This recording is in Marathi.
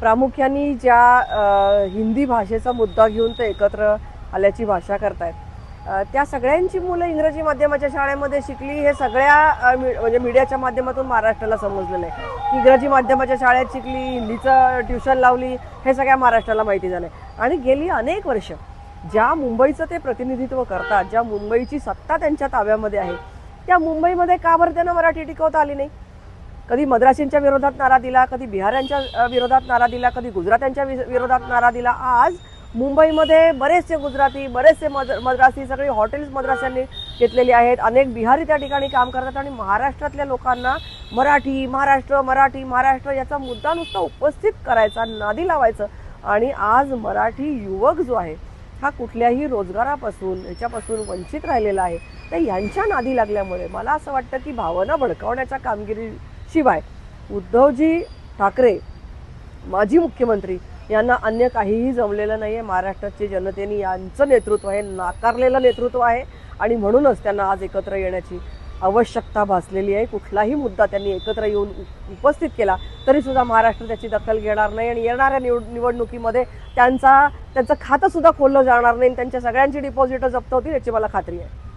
प्रामुख्याने ज्या हिंदी भाषेचा मुद्दा घेऊन ते एकत्र आल्याची भाषा करतायत. त्या सगळ्यांची मुलं इंग्रजी माध्यमाच्या शाळेमध्ये शिकली हे सगळ्या मी- म्हणजे मीडियाच्या माध्यमातून महाराष्ट्राला समजलेलं आहे. इंग्रजी माध्यमाच्या शाळेत शिकली हिंदीचं ट्युशन लावली हे सगळ्या महाराष्ट्राला माहिती झालं आहे. आणि गेली अनेक वर्ष ज्या मुंबईचं ते प्रतिनिधित्व करतात ज्या मुंबईची सत्ता त्यांच्या ताब्यामध्ये आहे त्या मुंबईमध्ये का बरं त्यांना मराठी टिकवता आली नाही? कधी मद्रासींच्या विरोधात नारा दिला कधी बिहाऱ्यांच्या विरोधात नारा दिला कधी गुजरात्यांच्या वि- विरोधात नारा दिला. आज मुंबईमध्ये बरेचसे गुजराती बरेचसे मद मद्रासी सगळी हॉटेल्स मद्रासांनी घेतलेली आहेत. अनेक बिहारी त्या ठिकाणी काम करतात आणि महाराष्ट्रातल्या लोकांना मराठी महाराष्ट्र मराठी महाराष्ट्र याचा मुद्दा नुसता उपस्थित करायचा नादी लावायचं. आणि आज मराठी युवक जो आहे हा कुठल्याही रोजगारापासून याच्यापासून वंचित राहिलेला आहे. तर यांच्या नादी लागल्यामुळे मला असं वाटतं की भावना भडकावण्याच्या शिवाय उद्धवजी ठाकरे माजी मुख्यमंत्री यांना अन्य काहीही जमलेलं नाही आहे महाराष्ट्राच्या जनतेने यांचं नेतृत्व आहे नाकारलेलं नेतृत्व आहे आणि म्हणूनच त्यांना आज एकत्र येण्याची आवश्यकता भासलेली आहे. कुठलाही मुद्दा त्यांनी एकत्र येऊन उपस्थित केला तरीसुद्धा महाराष्ट्र त्याची दखल घेणार नाही आणि येणाऱ्या निवड निवडणुकीमध्ये त्यांचा त्यांचं खातंसुद्धा खोललं जाणार नाही आणि त्यांच्या सगळ्यांची डिपॉझिटं जप्त होतील याची मला खात्री आहे.